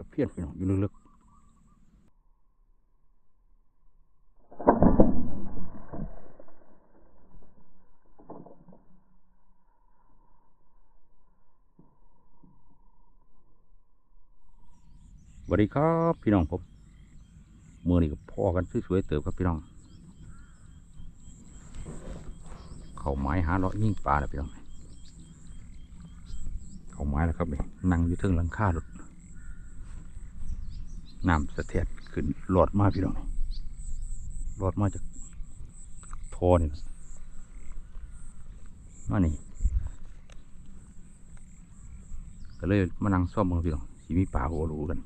ตะเพียนพี่น้องอยู่ลึกๆสวัสดีครับพี่น้องผมมือนี่กับพ่อกันสวยๆเติบครับพี่น้อง เขาไม้หาเลาะยิ่งปลาแล้วพี่น้องเขาไม้แล้วครับนี่นั่งอยู่เทิงหลังคารถ น้ำสะเทียดขึ้นหลอดมาพี่น้องหลอดมาจากทอนี่มานี่ก็เลยมานั่งซ่อมมือพี่น้องสีมีปลาหัวรูกัน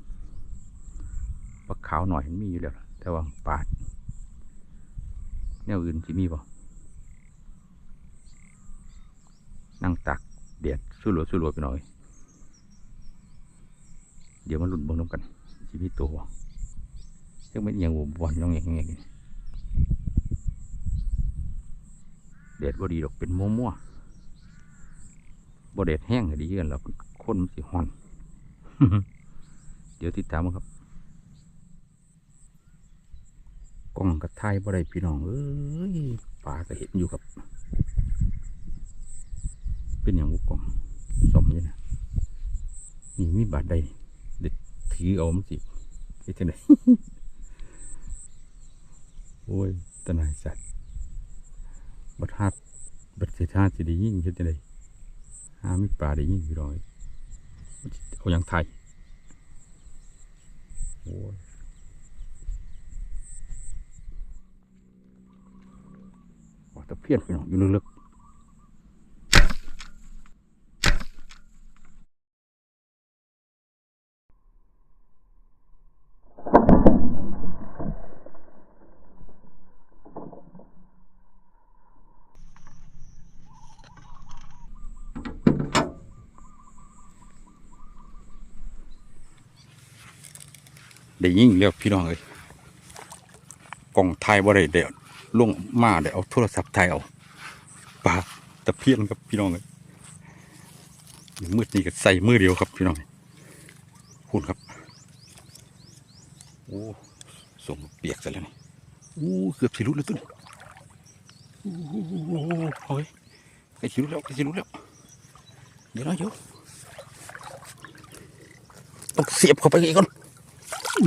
ปลาขาวหน่อยมันมีอยู่แล้วแต่ว่าปลาแนวอื่นสีมีป่นั่งตักเดียดสู้หลัวสู้หลัวไปหน่อย เดี๋ยวมาลุ้นเบิ่งน้ำกัน ชีวิตตัวยังเป็นอย่างบอลยังอย่างอย่างเด็ดบ่ดีดอกเป็นมัวมัวๆบ่เด็ดแห้งก็ดีกันแล้วคนมันสิฮอน เดี๋ยวติดตามครับกล้องกระทายบ่ได้พี่น้องเอ้ยปลาก็เห็นอยู่ครับ เป็นอย่างบุกกล่องสมอยู่นะนี่มีบาดใดเด็ด ถือเอามันสิเฮ็ดจังไดโอ้ยตนายสัตว์บัดฮัดบัดเสียท่าสิได้ยิ่งเฮ็ดจังไดหามีปลาได้ยิ่งพี่น้อยเอาอย่างไทยโอ้ยว่าตะเพียนพี่น้องอยู่ลึกๆ ได้ยิ่งเรียกพี่น้องเลยกล่องไทยบ่ได้เดี๋ยวลงมาเดี๋ยวเอาโทรศัพท์ไทยเอาปลาตะเพียนครับพี่น้องเลยมืดนี่ก็ใส่มือเดียวครับพี่น้องคุณครับโอ้ส่งเปียกซะแล้วนี่โอ้เกือบสิรุดแล้วตุ้นโอ้โหเฮ้ยใกล้สิรุดแล้วใกล้สิรุดแล้วเดี๋ยวนะโยต้องเสียบเข้าไปอีกก่อน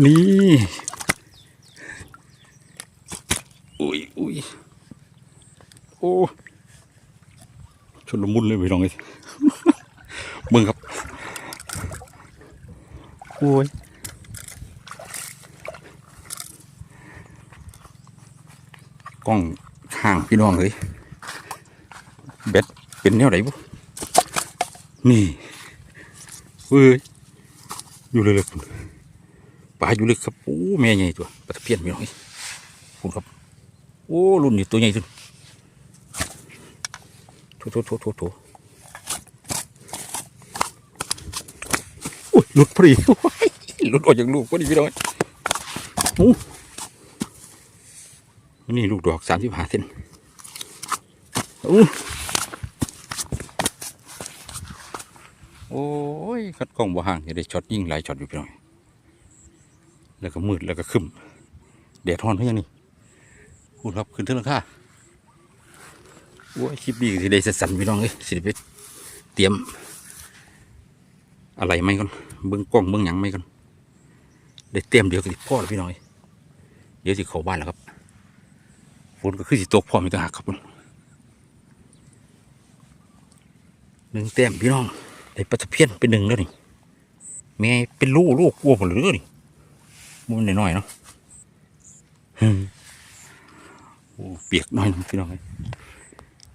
นี่อุ้ยอุ้ยโอ้ชนละมุนเลยไปลองเลยมึงครับโอ้ยกล้องห่างพี่น้องเลยเบ็ดเป็นแนวไหนบุนี่เฮ้ยอยู่เลยเลยคุณ ปลาอยู่ลึกครับ โอ้แม่ใหญ่ตัวปลาตะเพียนพี่น้องคุณครับ โอ้รุ่นนี้ตัวใหญ่สุดโถโถโถโถโถโอ้ยหลุดพอดีโอ้ยหลุดออกจากลูกพอดีพี่น้องโอ้นี่ลูกดอกสามสิบห้าเซนโอ้โอ้ยคัดกล้องบ่ห่างจะได้ช็อตยิ่งหลายช็อตอยู่พี่น้อง แล้วก็มืดแล้วก็ขึ้นแดดร้อนเพียงนี่พูดครับขึ้นเท่าไหร่ค่ะโอ้ยคลิปนี้สิได้สั่นพี่น้องเอ้ยสิไปเตรียม อะไรไหมก่อนเบิ้องกล้องเบิ้องหยังไหมก่อนได้เตรียมเดี๋ยวก็สิพ่อพี่น้องเอ้ยเดี๋ยวสิเข้าบ้านแล้วครับฝนก็คือสิตกพร้อมีต่างหากครับหนึ่งเต็มพี่น้องได้ปลาตะเพียนเป็นหนึ่งแล้วนี่แม่เป็นลูกลูกกลัวผมเลยนี่ มุนหน่อยๆเนาะฮึ่มโอ้เปียกน่อยพี่น้อง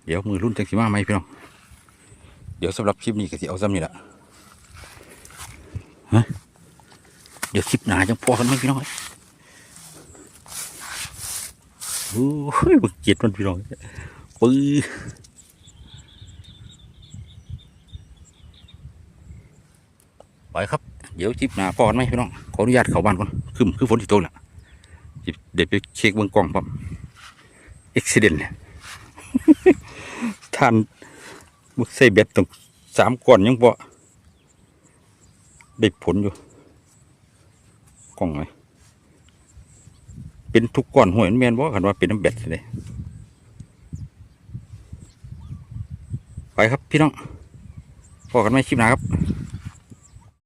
เดี๋ยวมือรุ่นจังสิมาไหมพี่น้อง เดี๋ยวสำหรับคลิปนี้ก็สิเอาซ้ำนี่แหละฮะเดี๋ยวคลิปหนาจังพอกันไหมพี่น้องเอ้ยโอ้ยบักเจ็ดมันพี่น้องปื้อไปครับ เดี๋ยวจิบหนาพอกันไหมพี่น้อง ขออนุญาตเข้าบ้านก่อนคือคือฝนที่ตกแหละจิบเดี๋ยวไปเช็คเบื้องกล้องปั๊บอุบิเหตุเนี่ยท่านมุกใส่เบ็ดต้องสามก้อนยังพอได้ผลอยู่กล้องเลยเป็นทุกก้อนหวยแมนบ่คันว่าเป็นน้ำเบ็ดเลยไปครับพี่น้องพอกันไหมคลิปหน้าครับ